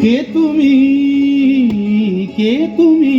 কে তুমি? কে তুমি?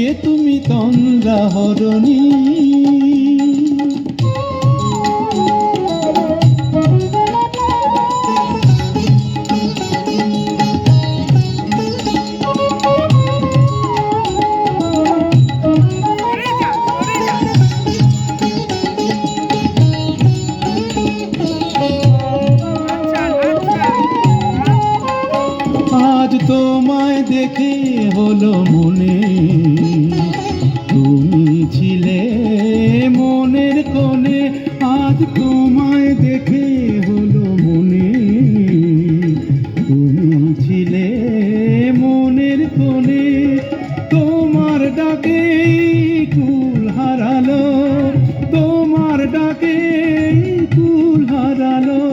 কে তুমি তন্দ্রা হরণী? তোমায় দেখে হলো মনে। তোমায় দেখে হলো মনে। তুমি ছিলে মনের কোণে, তোমার ডাকে কুল হারালো। তোমার ডাকে কুল হারালো।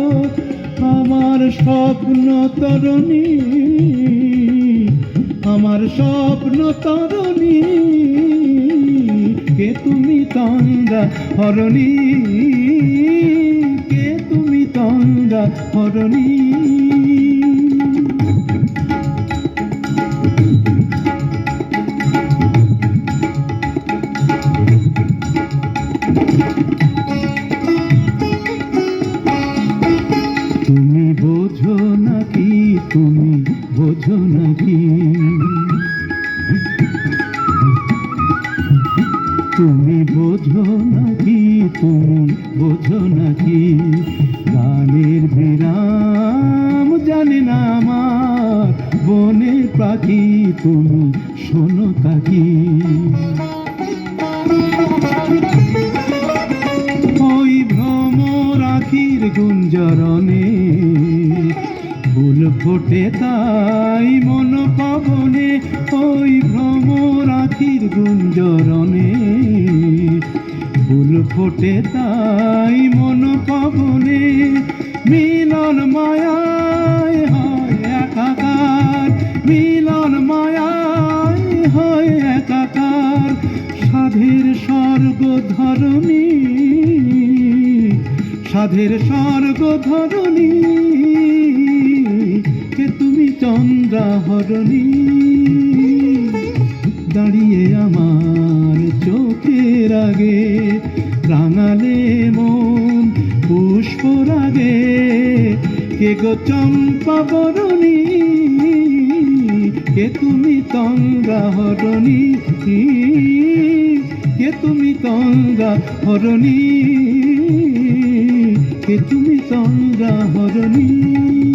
আমার স্বপ্ন তরণী, আমার স্বপ্ন তরণী, কে তুমি তন্দা হরণী? তন্দা হরণী তুমি বোঝো নাকি তুমি বোঝো নাকি? তুমি বোঝো নাকি তুমি বোঝো নাকি? গানের বিরাম জানে না আমার। বনের পাখি তুমি শোনো তাকি ওই ভ্রমর আখির গুঞ্জরণে ফুল ফোটে তাই মন পাবনে ওই ভ্রমর আখির গুঞ্জরণে ফুল ফোটে তাই মন পবনে মিলন মায়ায় হয় একাকার, মিলন মায়ায় হয় একাকার, সাধের স্বর্গ ধরণী সাধের স্বর্গ ধরণী কে তুমি চন্দ্রা হরণী দাঁড়িয়ে আমার চোখের আগে রাঙালে মন পুষ্প রাগে কে গো চম্পা বরণী, কে তুমি তঙ্গা হরণী, কে তুমি তঙ্গা হরণী, কে তুমি তঙ্গা হরণী।